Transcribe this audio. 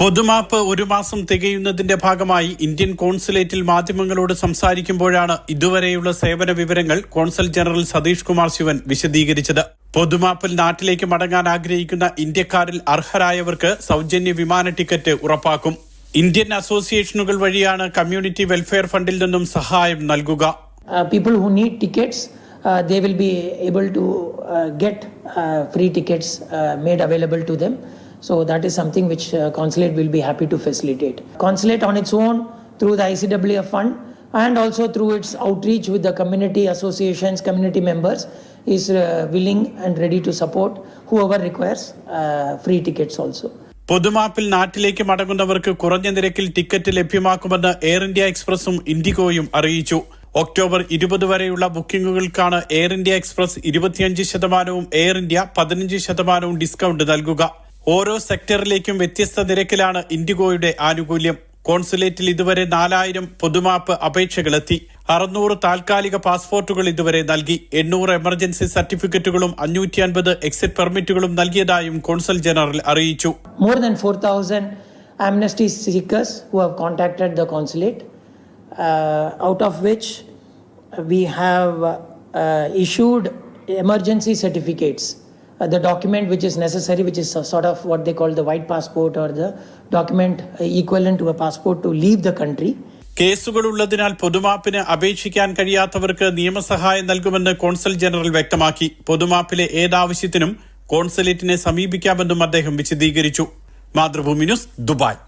പൊതുമാപ്പ് ഒരു മാസം തികയുന്നതിന്റെ ഭാഗമായി ഇന്ത്യൻ കോൺസുലേറ്റിൽ മാധ്യമങ്ങളോട് സംസാരിക്കുമ്പോഴാണ് ഇതുവരെയുള്ള സേവന വിവരങ്ങൾ കോൺസൽ ജനറൽ സതീഷ് കുമാർ ശിവൻ വിശദീകരിച്ചത്. പൊതുമാപ്പിൽ നാട്ടിലേക്ക് മടങ്ങാൻ ആഗ്രഹിക്കുന്ന ഇന്ത്യക്കാരിൽ അർഹരായവർക്ക് സൗജന്യ വിമാന ടിക്കറ്റ് ഉറപ്പാക്കും. ഇന്ത്യൻ അസോസിയേഷനുകൾ വഴിയാണ് കമ്മ്യൂണിറ്റി വെൽഫെയർ ഫണ്ടിൽ നിന്നും സഹായം നൽകുക. People who need tickets they they will be able to uh, get uh, free tickets uh. So that is something which uh, consulate will be happy to facilitate. Consulate on its own through the ICWF fund and also through its outreach with the community associations, community members is uh, willing and ready to support whoever requires uh, free tickets also. പൊതുമാപ്പിൽ നാട്ടിലേക്ക് മടങ്ങുന്നവർക്ക് കുറഞ്ഞ നിരക്കിൽ ticket ലഭ്യമാക്കുമെന്ന് air India എക്സ്പ്രസും ഇൻഡിഗോയും അറിയിച്ചു October ഇരുപത് വരെയുള്ള ബുക്കിംഗുകൾക്കാണ് air India express ഇരുപത്തിയഞ്ച് ശതമാനവും എയർ ഇന്ത്യ പതിനഞ്ച് ശതമാനവും ഡിസ്കൗണ്ട് നൽകുക ഓരോ സെക്ടറിലേക്കും വ്യത്യസ്ത നിരക്കിലാണ് ഇൻഡിഗോയുടെ ആനുകൂല്യം. കോൺസുലേറ്റിൽ ഇതുവരെ നാലായിരം പൊതുമാപ്പ് അപേക്ഷകളെത്തി. അറുന്നൂറ് താൽക്കാലിക പാസ്പോർട്ടുകൾ ഇതുവരെ നൽകി. എണ്ണൂറ് എമർജൻസി സർട്ടിഫിക്കറ്റുകളും അഞ്ഞൂറ്റി അൻപത് എക്സിറ്റ് പെർമിറ്റുകളും നൽകിയതായും കോൺസൽ ജനറൽ അറിയിച്ചു. More than 4,000 amnesty seekers who have contacted the consulate, uh, out of which we have uh, issued emergency certificates. Uh, the document which is necessary, which is sort of what they call the white passport or the document uh, equivalent to a passport to leave the country. കേസുകൾ ഉള്ളതിനാൽ പൊതുമാപ്പിന് അപേക്ഷിക്കാൻ കഴിയാത്തവർക്ക് നിയമസഹായം നൽകുമെന്ന് consul general വ്യക്തമാക്കി പൊതുമാപ്പിലെ ഏതാവശ്യത്തിനും കോൺസുലേറ്റിനെ സമീപിക്കാമെന്നും അദ്ദേഹം വിശദീകരിച്ചു Mathrubhumi news Dubai